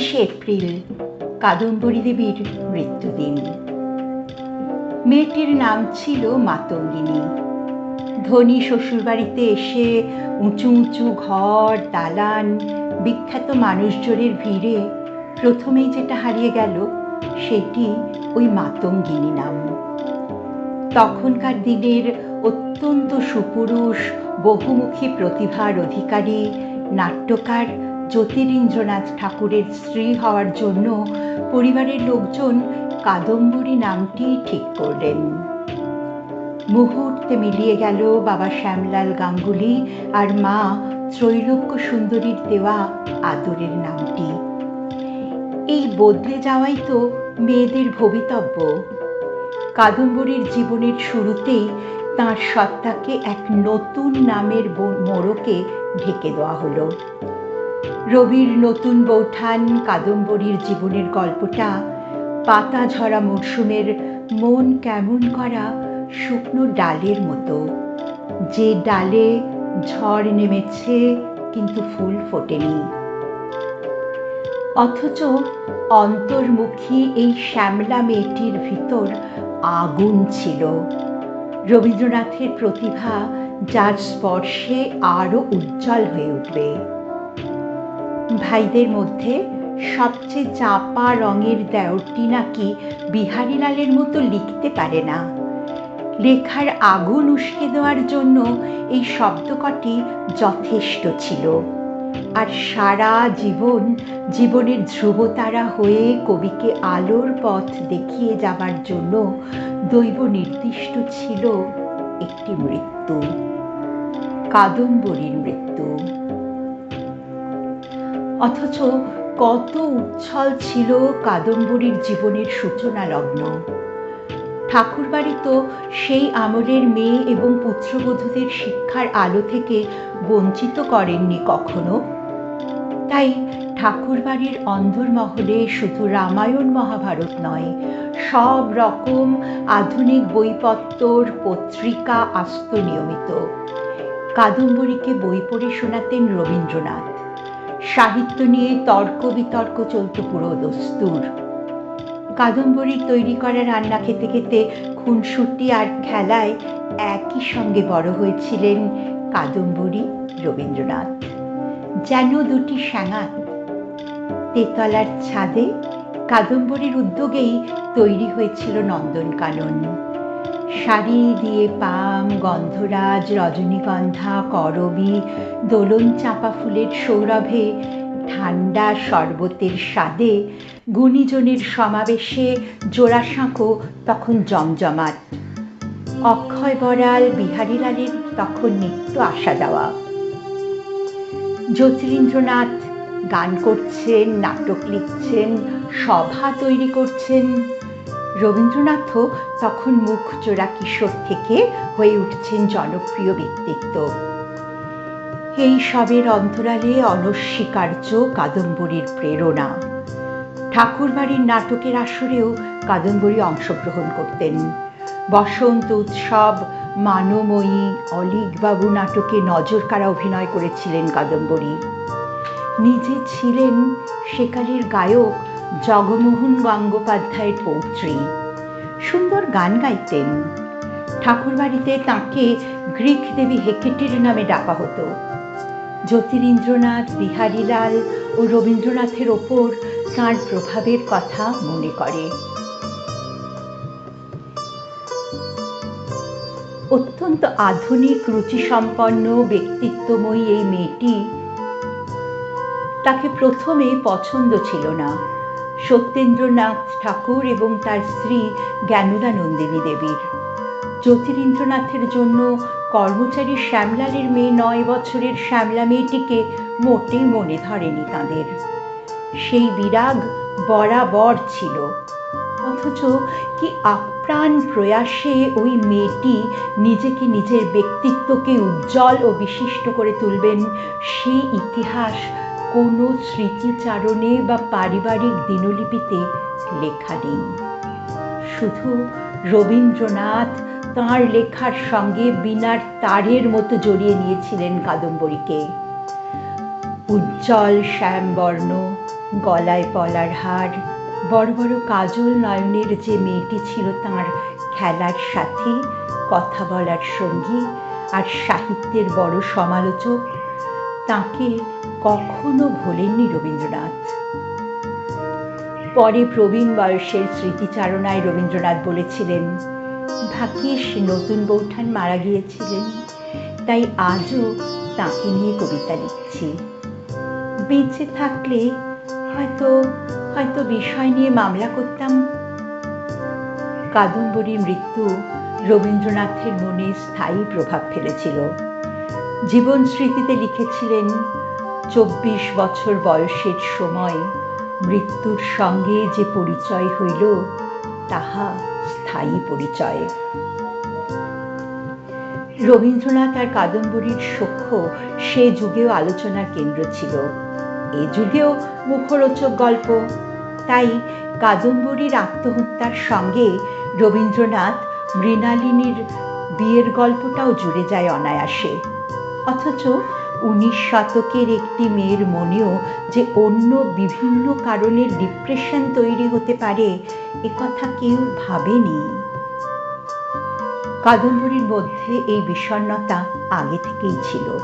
উনিশে এপ্রিল, কাদম্বরী দেবীর মৃত্যুদিন। মেয়েটির নাম ছিল মাতঙ্গিনী। ধনী শ্বশুরবাড়িতে এসে উঁচু উঁচু ঘর, দালান, বিখ্যাত মানুষজনের ভিড়ে প্রথমেই যেটা হারিয়ে গেল, সেটি ওই মাতঙ্গিনী নাম। তখনকার দিনের অত্যন্ত সুপুরুষ, বহুমুখী প্রতিভার অধিকারী, নাট্যকার জ্যোতিরিন্দ্রনাথ ঠাকুরের স্ত্রী হওয়ার জন্য পরিবারের লোকজন কাদম্বরী নামটি ঠিক করলেন। মুহূর্তে মিলিয়ে গেল বাবা শ্যামলাল গাঙ্গুলি আর মা ত্রৈলোক্য সুন্দরীর দেওয়া আদরের নামটি। এই বদলে যাওয়াই তো মেয়েদের ভবিতব্য। কাদম্বরীর জীবনের শুরুতেই তাঁর সত্তাকে এক নতুন নামের মোড়কে ঢেকে দেওয়া হলো। রবির নতুন বৌঠান, কাদম্বরীর জীবনের গল্পটা পাতা ঝরা মরশুমের মন কেমন করা শুকনো ডালের মতো। যে ডালে ঝড় নেমেছে, কিন্তু ফুল ফোটেনি। অথচ অন্তর্মুখী এই শ্যামলা মেয়েটির ভিতর আগুন ছিল। রবীন্দ্রনাথের প্রতিভা, যার স্পর্শে আরও উজ্জ্বল হয়ে উঠবে। ভাইদের মধ্যে সবচেয়ে চাপা রঙের দেওরটি নাকি বিহারীলালের মতো লিখতে পারে না। লেখার আগুন উস্কে দেওয়ার জন্য এই শব্দকটি যথেষ্ট ছিল। আর সারা জীবন জীবনের ধ্রুবতারা হয়ে কবিকে আলোর পথ দেখিয়ে যাবার জন্য দৈব নির্দিষ্ট ছিল একটি মৃত্যু, কাদম্বরীর মৃত্যু। অথচ কত উচ্ছল ছিল কাদম্বরীর জীবনের সূচনা লগ্ন। ঠাকুরবাড়ি তো সেই আমলের মেয়ে এবং পুত্রবধূদের শিক্ষার আলো থেকে বঞ্চিত করেননি কখনো। তাই ঠাকুরবাড়ির অন্দরমহলে শুধু রামায়ণ মহাভারত নয়, সব রকম আধুনিক বইপত্তর, পত্রিকা, আসত নিয়মিত। কাদম্বরীকে বই পড়ে শোনাতেন রবীন্দ্রনাথ। সাহিত্য নিয়ে তর্ক বিতর্ক চলত পুরো দস্তুর। কাদম্বরীর তৈরি করা রান্না খেতে খেতে খুনসুটি আর খেলায় একই সঙ্গে বড় হয়েছিলেন কাদম্বরী রবীন্দ্রনাথ। যেন দুটি স্যাঙাত তেতলার ছাদে কাদম্বরীর উদ্যোগেই তৈরি হয়েছিল নন্দনকানন। শাড়ি দিয়ে পাম, গন্ধরাজ, রজনীগন্ধা, করবি, দোলন চাঁপা ফুলের সৌরভে, ঠান্ডা শরবতের স্বাদে, গুণীজনের সমাবেশে জোড়াসাঁকো, তখন জমজমাট। অক্ষয় বড়াল, বিহারীলালের তখন নিত্য আসা যাওয়া জ্যোতিরিন্দ্রনাথ গান করছেন, নাটক লিখছেন, সভা তৈরি করছেন। রবীন্দ্রনাথও তখন মুখ চোরা কিশোর থেকে হয়ে উঠছেন জনপ্রিয় ব্যক্তিত্ব। এই সবের অন্তরালে অনস্বীকার্য কাদম্বরীর প্রেরণা। ঠাকুরবাড়ির নাটকের আসরেও কাদম্বরী অংশগ্রহণ করতেন। বসন্ত উৎসব, মানময়ী অলিকবাবু নাটকে নজর কারা অভিনয় করেছিলেন কাদম্বরী। নিজে ছিলেন সেকালের গায়ক জগমোহন গঙ্গোপাধ্যায়ের পৌত্রী। সুন্দর গান গাইতেন। ঠাকুরবাড়িতে তাঁকে গ্রিক দেবী হেকেটের নামে ডাকা হতো। জ্যোতিরিন্দ্রনাথ, বিহারীলাল ও রবীন্দ্রনাথের ওপর তাঁর প্রভাবের কথা মনে করে। অত্যন্ত আধুনিক, রুচিসম্পন্ন, ব্যক্তিত্বময়ী এই মেয়েটি তাকে প্রথমে পছন্দ ছিল না। সত্যেন্দ্রনাথ ঠাকুর এবং তার স্ত্রী জ্ঞানদা নন্দিনী দেবীর। জ্যোতিরিন্দ্রনাথের জন্য কর্মচারী শ্যামলালের মেয়ে নয় বছরের শ্যামলা মেয়েটিকে মোটেই মনে ধরেনি তাঁদের। সেই বিরাগ বরাবর ছিল। অথচ কি আপ্রাণ প্রয়াসে ওই মেয়েটি নিজেকে নিজের ব্যক্তিত্বকে উজ্জ্বল ও বিশিষ্ট করে তুলবেন সেই ইতিহাস কোনো স্মৃতিচারণে বা পারিবারিক দিনলিপিতে লেখা নেই। শুধু রবীন্দ্রনাথ তাঁর লেখার সঙ্গে বিনার তারের মতো জড়িয়ে নিয়েছিলেন কাদম্বরীকে। উজ্জ্বল শ্যামবর্ণ, গলায় পলার হার, বড় বড় কাজল নয়নের যে মেয়েটি ছিল তাঁর খেলার সাথী, কথা বলার সঙ্গী আর সাহিত্যের বড় সমালোচক, তাকে কখনো ভোলেননি রবীন্দ্রনাথ। পরে প্রবীণ বয়সের স্মৃতিচারণায় রবীন্দ্রনাথ বলেছিলেন, ভাগ্যিস নতুন বৌঠান মারা গিয়েছিলেন, তাই আজও তাকে নিয়ে কবিতা লিখছি। বেঁচে থাকলে হয়তো হয়তো বিষয় নিয়ে মামলা করতাম। কাদম্বরীর মৃত্যু রবীন্দ্রনাথের মনে স্থায়ী প্রভাব ফেলেছিল। জীবন স্মৃতিতে লিখেছিলেন চব্বিশ বছর বয়সের সময় মৃত্যুর সঙ্গে যে পরিচয় হইল, তাহা স্থায়ী পরিচয়। রবীন্দ্রনাথ আর কাদম্বরীর সখ্য সে যুগেও আলোচনার কেন্দ্র ছিল। এ যুগেও মুখরোচক গল্প। তাই কাদম্বরীর আত্মহত্যার সঙ্গে রবীন্দ্রনাথ মৃণালিনীর বিয়ের গল্পটাও জুড়ে যায় অনায়াসে। অথচ উনিশ শতকের একটি মেয়ের মনেও যে অন্য বিভিন্ন কারণে ডিপ্রেশন তৈরি হতে পারে, এ কথা কেউ ভাবেনি। কাদম্বরীর মধ্যে এই বিষণ্নতা আগে থেকেই ছিল।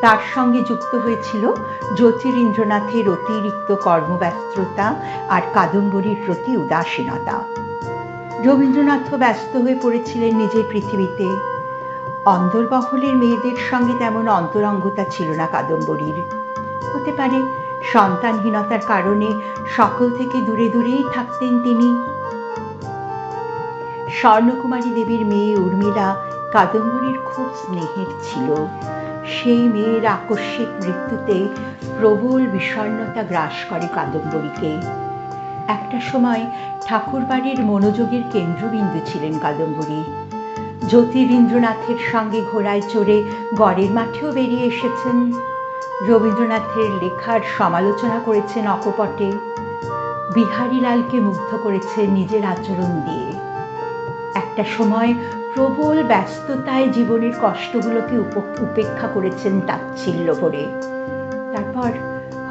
তার সঙ্গে যুক্ত হয়েছিল জ্যোতিরিন্দ্রনাথের অতিরিক্ত কর্মব্যস্ততা আর কাদম্বরীর প্রতি উদাসীনতা। রবীন্দ্রনাথও ব্যস্ত হয়ে পড়েছিলেন নিজের পৃথিবীতে। অন্দরবহলের মেয়েদের সঙ্গে তেমন অন্তরঙ্গতা ছিল না কাদম্বরীর। হতে পারে সন্তানহীনতার কারণে সকল থেকে দূরে দূরেই থাকতেন তিনি। স্বর্ণকুমারী দেবীর মেয়ে উর্মিলা কাদম্বরীর খুব স্নেহের ছিল। সেই মেয়ের আকস্মিক মৃত্যুতে প্রবল বিষণ্নতা গ্রাস করে কাদম্বরীকে। একটা সময় ঠাকুরবাড়ির মনোযোগের কেন্দ্রবিন্দু ছিলেন কাদম্বরী। জ্যোতিরিন্দ্রনাথের সঙ্গে ঘোড়ায় চড়ে গড়ের মাঠেও বেরিয়ে এসেছেন। রবীন্দ্রনাথের লেখার সমালোচনা করেছেন অকপটে। বিহারীলালকে মুগ্ধ করেছেন নিজের আচরণ দিয়ে। একটা সময় প্রবল ব্যস্ততায় জীবনের কষ্টগুলোকে উপেক্ষা করেছেন তাচ্ছিল্য করে। তারপর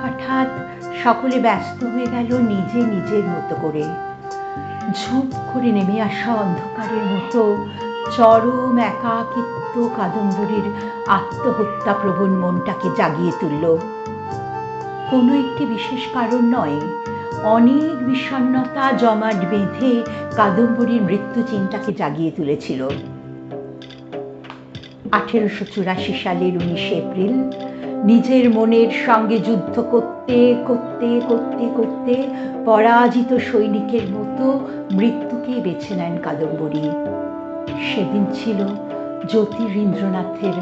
হঠাৎ সকলে ব্যস্ত হয়ে গেল নিজে নিজের মতো করে। ঝুপ করে নেমে আসা অন্ধকারের মতো চরম একাকিত্ব কাদম্বরীর আত্মহত্যা প্রবণ মনটাকে জাগিয়ে তুলল। কোনো একটি বিশেষ কারণ নয়, অনেক বিষণ্নতা জমাট বেঁধে কাদম্বরীর মৃত্যু চিন্তাকে জাগিয়ে তুলেছিল। আঠেরোশো চুরাশি সালের উনিশে এপ্রিল, নিজের মনের সঙ্গে যুদ্ধ করতে করতে করতে করতে পরাজিত সৈনিকের মতো মৃত্যুকে বেছে নেন কাদম্বরী। সেদিন ছিল জ্যোতিরিন্দ্রনাথের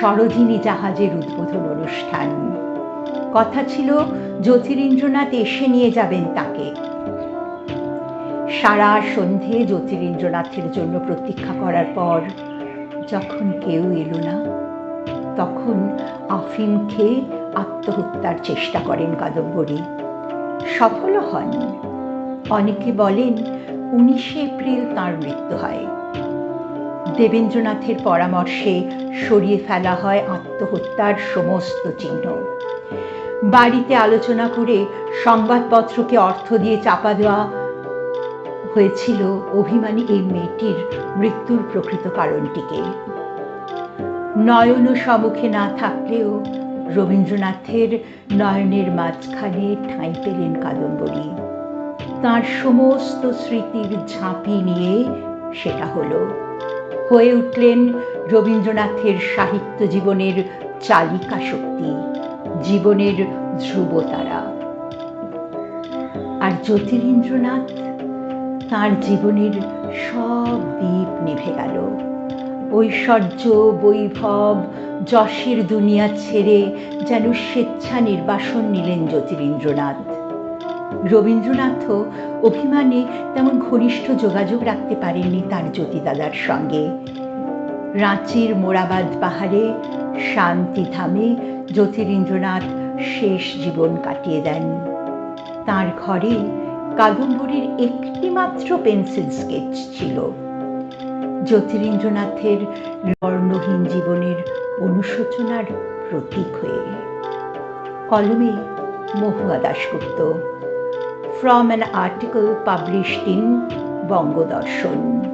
সরোজিনী জাহাজের উদ্বোধন অনুষ্ঠান। কথা ছিল, জ্যোতিরিন্দ্রনাথ এসে নিয়ে যাবেন তাকে। সারা সন্ধে জ্যোতিরিন্দ্রনাথের জন্য প্রতীক্ষা করার পর যখন কেউ এলো না, তখন আফিম খেয়ে আত্মহত্যার চেষ্টা করেন কাদম্বরী। সফলও হন। অনেকে বলেন, উনিশে এপ্রিল তাঁর মৃত্যু হয়। দেবেন্দ্রনাথের পরামর্শে সরিয়ে ফেলা হয় আত্মহত্যার সমস্ত চিহ্ন। বাড়িতে আলোচনা করে সংবাদপত্রকে অর্থ দিয়ে চাপা দেওয়া হয়েছিল অভিমানী এই মেয়েটির মৃত্যুর প্রকৃত কারণটিকে। নয়ন সম্মুখে না থাকলেও রবীন্দ্রনাথের নয়নের মাঝখানে ঠাঁই পেলেন কাদম্বরী। তার সমস্ত স্মৃতির ঝাঁপি নিয়ে সেটা হলো। হয়ে উঠলেন রবীন্দ্রনাথের সাহিত্য জীবনের চালিকা শক্তি, জীবনের ধ্রুবতারা। আর জ্যোতিরিন্দ্রনাথ তার জীবনের সব দ্বীপ নিভে গেল। ঐশ্বর্য, বৈভব, যশের দুনিয়া ছেড়ে যেন স্বেচ্ছা নির্বাসন নিলেন জ্যোতিরিন্দ্রনাথ। রবীন্দ্রনাথও অভিমানে তেমন ঘনিষ্ঠ যোগাযোগ রাখতে পারেননি তার জ্যোতিদাদার সঙ্গে। রাঁচির মোরাবাদ পাহাড়ে শান্তিধামে জ্যোতিরিন্দ্রনাথ শেষ জীবন কাটিয়ে দেন। তার ঘরে কাদম্বরীর একটি মাত্র পেন্সিল স্কেচ ছিল। জ্যোতিরিন্দ্রনাথের বর্ণহীন জীবনের অনুশোচনার প্রতীক হয়ে। কলমে মহুয়া Dasgupta from an article published in Bongo Darshan.